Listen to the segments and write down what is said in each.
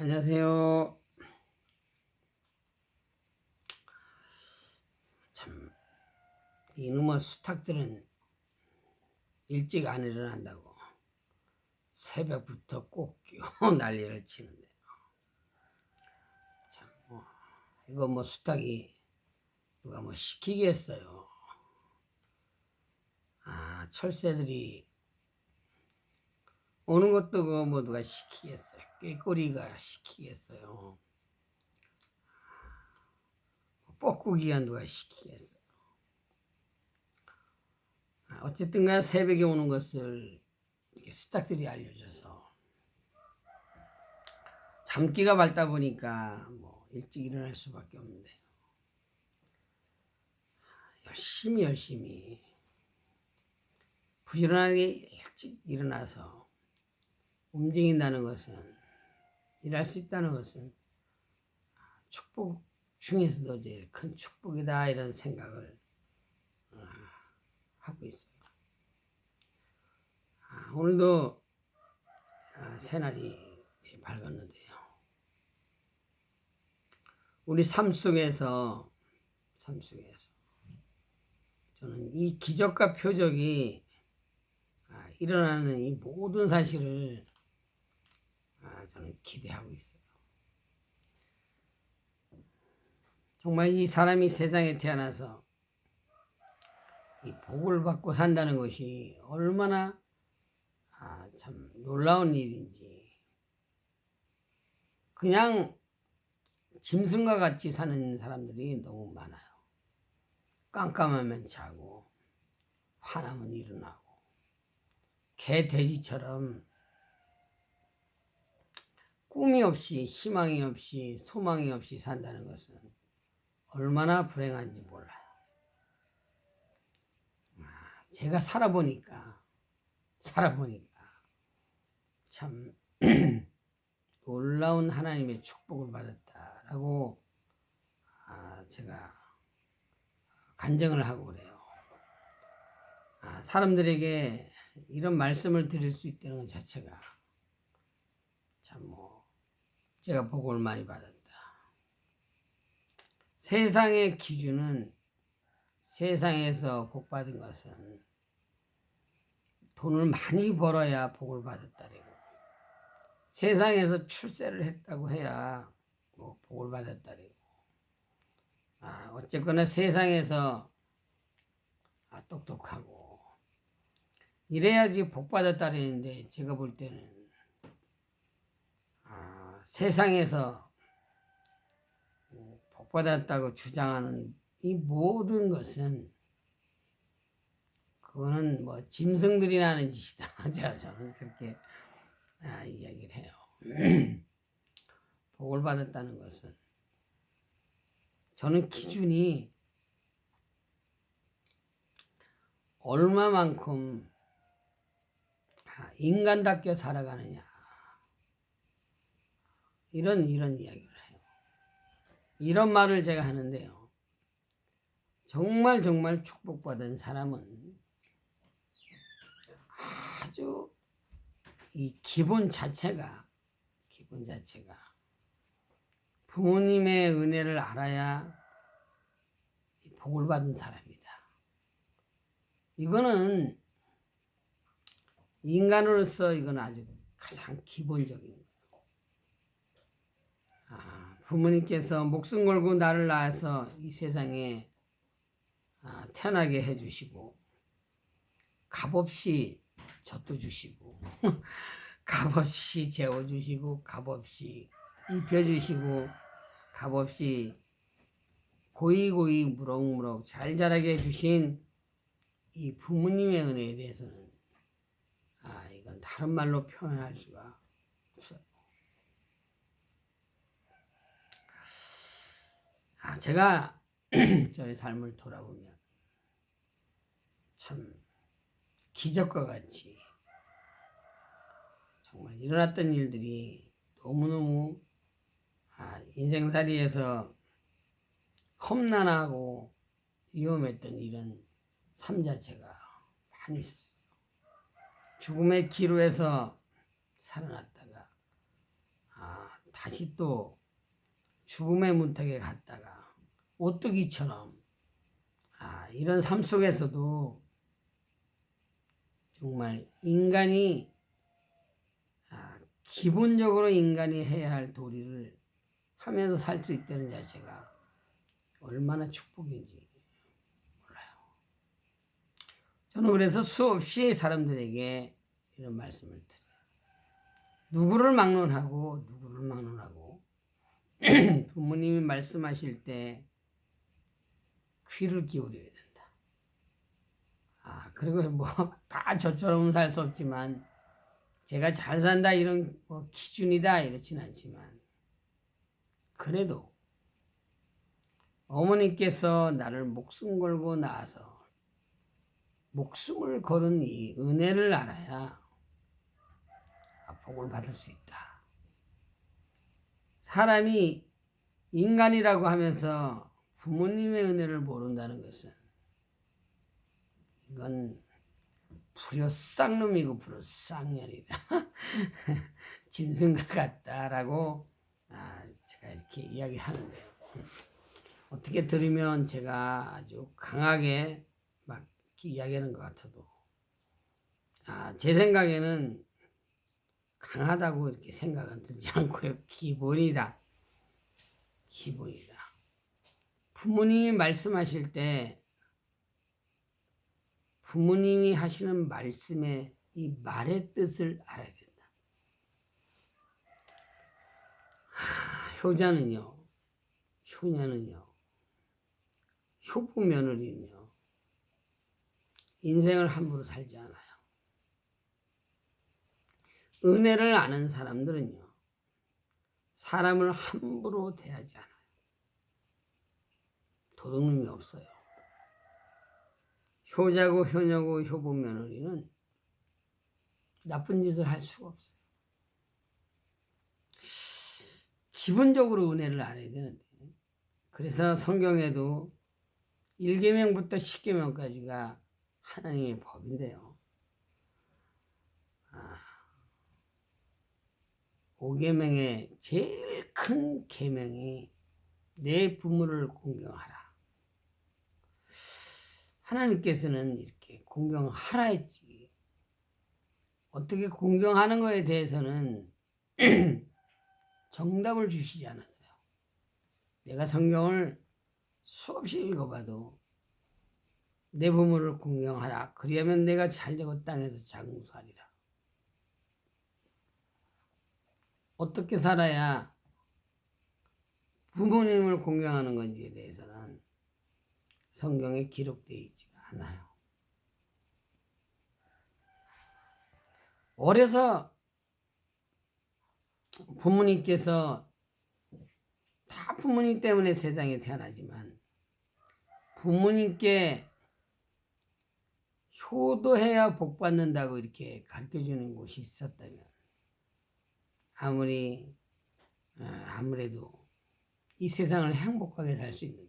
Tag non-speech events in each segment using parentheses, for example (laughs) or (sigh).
안녕하세요. 참, 이놈의 수탉들은 일찍 안 일어난다고 새벽부터 꼭 (laughs) 난리를 치는데. 참, 뭐, 이거 뭐 수탉이 누가 뭐 시키겠어요. 아, 철새들이 오는 것도 그뭐 누가 시키겠어요. 꾀꼬리가 시키겠어요. 뻐꾸기가 누가 시키겠어요. 아, 어쨌든 간 새벽에 오는 것을 수탉들이 알려줘서 잠기가 밝다 보니까 뭐 일찍 일어날 수밖에 없는데 열심히 열심히 부지런하게 일찍 일어나서 움직인다는 것은 일할 수 있다는 것은 축복 중에서도 제일 큰 축복이다 이런 생각을 어, 하고 있습니다. 아, 오늘도 아, 새날이 밝았는데요. 우리 삶 속에서 삶 속에서 저는 이 기적과 표적이 아, 일어나는 이 모든 사실을 아, 저는 기대하고 있어요. 정말 이 사람이 세상에 태어나서 이 복을 받고 산다는 것이 얼마나 아, 참 놀라운 일인지 그냥 짐승과 같이 사는 사람들이 너무 많아요. 깜깜하면 자고 화나면 일어나고 개 돼지처럼 꿈이 없이 희망이 없이 소망이 없이 산다는 것은 얼마나 불행한지 몰라요. 아, 제가 살아보니까 살아보니까 참 (clears throat) 놀라운 하나님의 축복을 받았다라고 아, 제가 간증을 하고 그래요. 아, 사람들에게 이런 말씀을 드릴 수 있다는 것 자체가 참 뭐 제가 복을 많이 받았다. 세상의 기준은 세상에서 복 받은 것은 돈을 많이 벌어야 복을 받았다래고 세상에서 출세를 했다고 해야 뭐 복을 받았다래고 아 어쨌거나 세상에서 아, 똑똑하고 이래야지 복 받았다랬는데 제가 볼 때는 아, 세상에서 복 받았다고 주장하는 이 모든 것은 그거는 뭐 짐승들이나 하는 짓이다. (laughs) 저- 저는 그렇게 아, 이야기를 해요. (clears throat) 복을 받았다는 것은 저는 기준이 얼마만큼 아, 인간답게 살아가느냐 이런 이런 이야기를 해요. 이런 말을 제가 하는데요. 정말 정말 축복받은 사람은 아주 이 기본 자체가 기본 자체가 부모님의 은혜를 알아야 이 복을 받은 사람이다. 이거는 인간으로서 이건 아주 가장 기본적인 부모님께서 목숨 걸고 나를 낳아서 이 세상에 아, 태어나게 해주시고 값없이 젖도 주시고 (laughs) 값없이 재워주시고 값없이 입혀주시고 값없이 고이고이 무럭무럭 잘 자라게 해주신 이 부모님의 은혜에 대해서는 아 이건 다른 말로 표현할 수가 없어요. 아 제가 (clears throat) 저의 삶을 돌아보면 참 기적과 같이 정말 일어났던 일들이 너무너무 아, 인생살이에서 험난하고 위험했던 이런 삶 자체가 많이 있었어요. 죽음의 기로에서 살아났다가 아, 다시 또 죽음의 문턱에 갔다가 오뚜기처럼 아, 이런 삶 속에서도 정말 인간이 아, 기본적으로 인간이 해야 할 도리를 하면서 살 수 있다는 자체가 얼마나 축복인지 몰라요. 저는 그래서 수없이 사람들에게 이런 말씀을 드려요. 누구를 막론하고 누구를 막론하고 (clears throat) 부모님이 말씀하실 때 귀를 기울여야 된다. 아 그리고 뭐 (laughs) 다 저처럼 살 수 없지만 제가 잘 산다 이런 뭐 기준이다 이렇진 않지만 그래도 어머니께서 나를 목숨 걸고 낳아서 목숨을 걸은 이 은혜를 알아야 복을 받을 수 있다. 사람이 인간이라고 하면서 부모님의 은혜를 모른다는 것은 이건 불효 쌍놈이고 불효 쌍년이다. (laughs) 짐승과 같다라고 아, 제가 이렇게 이야기하는데요. 어떻게 들으면 제가 아주 강하게 막 이야기하는 것 같아도 아, 제 생각에는 강하다고 이렇게 생각은 들지 않고요. 기본이다. 기본이다. 부모님이 말씀하실 때 부모님이 하시는 말씀의 이 말의 뜻을 알아야 된다. 하, 효자는요, 효녀는요, 효부 며느리는요, 인생을 함부로 살지 않아요. 은혜를 아는 사람들은요, 사람을 함부로 대하지 않아요. 도둑놈이 없어요. 효자고 효녀고 효부 며느리는 나쁜 짓을 할 수가 없어요. 기본적으로 은혜를 알아야 되는데. 그래서 성경에도 1계명부터 10계명까지가 하나님의 법인데요. 아, 5계명의 제일 큰 계명이 내 부모를 공경하라. 하나님께서는 이렇게 공경하라 했지. 어떻게 공경하는 거에 대해서는 (clears throat) 정답을 주시지 않았어요. 내가 성경을 수없이 읽어봐도 내 부모를 공경하라. 그리하면 내가 잘되고 땅에서 장수하리라. 어떻게 살아야 부모님을 공경하는 건지에 대해서는 성경에 기록되어 있지가 않아요. 어려서 부모님께서 다 부모님 때문에 세상에 태어나지만 부모님께 효도해야 복 받는다고 이렇게 가르쳐 주는 곳이 있었다면 아무리 어, 아무래도 이 세상을 행복하게 살 수 있는데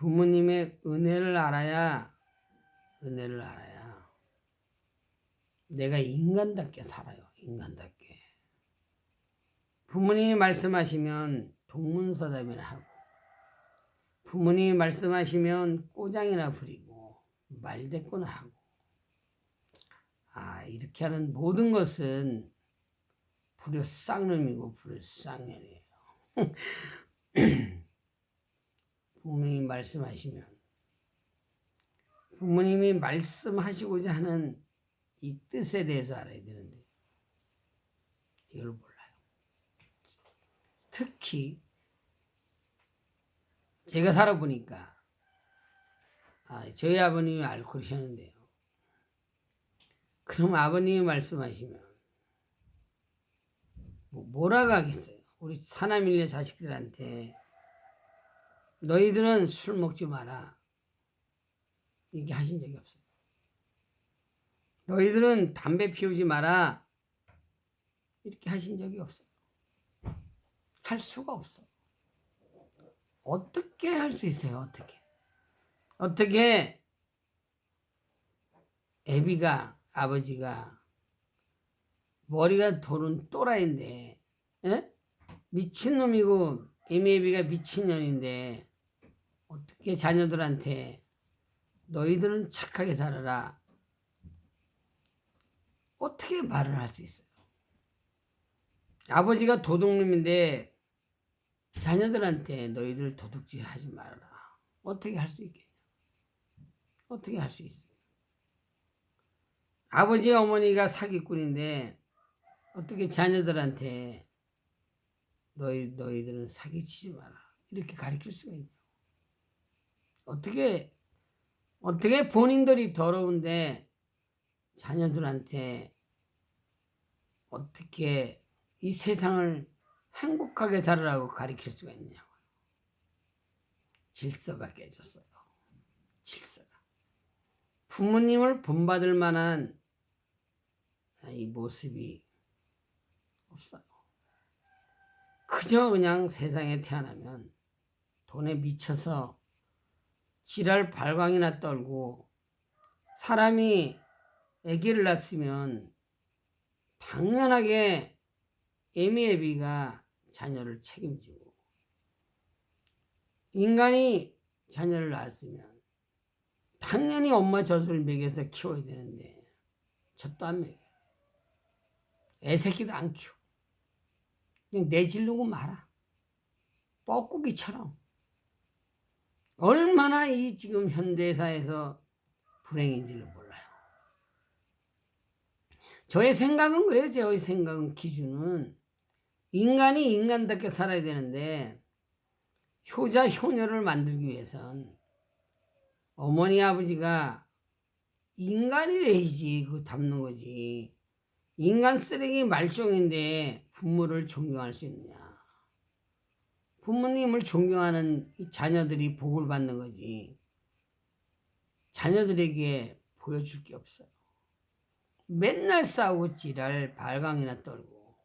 부모님의 은혜를 알아야 은혜를 알아야 내가 인간답게 살아요. 인간답게. 부모님이 말씀하시면 동문서답이나 하고 부모님이 말씀하시면 꼬장이나 부리고 말대꾸나 하고 아 이렇게 하는 모든 것은 불효 쌍놈이고 불효 쌍년이에요. (laughs) 부모님이 말씀하시면 부모님이 말씀하시고자 하는 이 뜻에 대해서 알아야 되는데 이걸 몰라요. 특히 제가 살아보니까 아, 저희 아버님이 알코올이셨는데요. 그럼 아버님이 말씀하시면 뭐 뭐라고 하겠어요? 우리 사남일녀 자식들한테 너희들은 술 먹지 마라. 이렇게 하신 적이 없어요. 너희들은 담배 피우지 마라. 이렇게 하신 적이 없어요. 할 수가 없어. 어떻게 할 수 있어요? 어떻게? 어떻게 애비가 아버지가 머리가 도는 또라이인데 에? 미친놈이고 에미에비가 미친년인데 어떻게 자녀들한테 너희들은 착하게 살아라 어떻게 말을 할 수 있어요? 아버지가 도둑놈인데 자녀들한테 너희들 도둑질 하지 말아라. 어떻게 할 수 있겠냐? 어떻게 할 수 있어? 아버지 어머니가 사기꾼인데 어떻게 자녀들한테 너희 너희들은 사기치지 마라 이렇게 가르칠 수가 있냐? 어떻게 어떻게 본인들이 더러운데 자녀들한테 어떻게 이 세상을 행복하게 살으라고 가르칠 수가 있냐고요. 질서가 깨졌어요. 질서가. 부모님을 본받을 만한 이 모습이 없어요. 그저 그냥 세상에 태어나면 돈에 미쳐서 지랄 발광이나 떨고 사람이 아기를 낳았으면 당연하게 에미에비가 자녀를 책임지고 인간이 자녀를 낳았으면 당연히 엄마 젖을 먹여서 키워야 되는데 젖도 안 먹여 애새끼도 안 키워. 그냥 내질르고 말아. 뻐꾸기처럼 얼마나 이 지금 현대사에서 불행인지를 몰라요. 저의 생각은 그래요. 저의 생각은 기준은. 인간이 인간답게 살아야 되는데 효자 효녀를 만들기 위해선 어머니 아버지가 인간이 돼야지 그 담는 거지. 인간 쓰레기 말종인데 부모를 존경할 수 있느냐 부모님을 존경하는 이 자녀들이 복을 받는 거지. 자녀들에게 보여줄 게 없어요. 맨날 싸우고 지랄 발광이나 떨고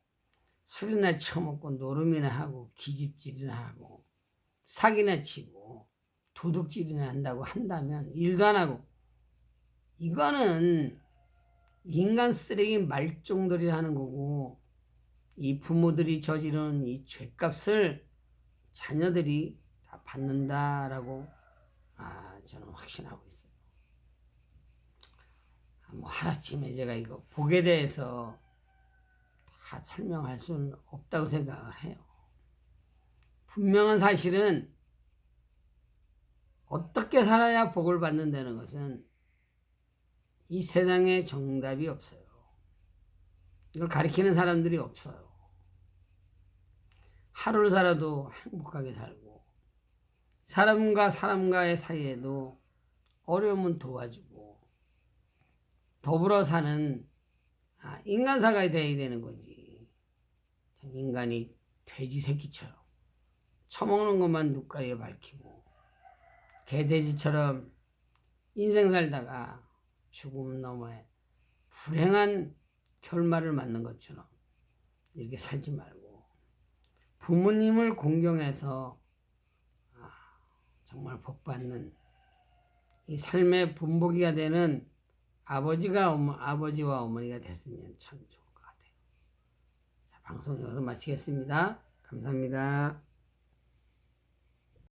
술이나 처먹고 노름이나 하고 기집질이나 하고 사기나 치고 도둑질이나 한다고 한다면 일도 안 하고. 이거는 인간 쓰레기 말종들이 하는 거고 이 부모들이 저지른 이 죄값을 자녀들이 다 받는다라고 아 저는 확신하고 있어요. 아, 뭐 하루아침에 제가 이거 복에 대해서 다 설명할 수는 없다고 생각을 해요. 분명한 사실은 어떻게 살아야 복을 받는다는 것은 이 세상에 정답이 없어요. 이걸 가리키는 사람들이 없어요. 하루를 살아도 행복하게 살고, 사람과 사람과의 사이에도 어려움은 도와주고, 더불어 사는 아, 인간사가 돼야 되는 거지. 참 인간이 돼지 새끼처럼 처먹는 것만 눈가리에 밝히고 개돼지처럼 인생 살다가 죽음 너머에 불행한 결말을 맞는 것처럼 이렇게 살지 말고 부모님을 공경해서 아, 정말 복받는 이 삶의 본보기가 되는 아버지가 어머, 아버지와 어머니가 됐으면 참 좋을 것 같아요. 자, 방송 여기서 마치겠습니다. 감사합니다.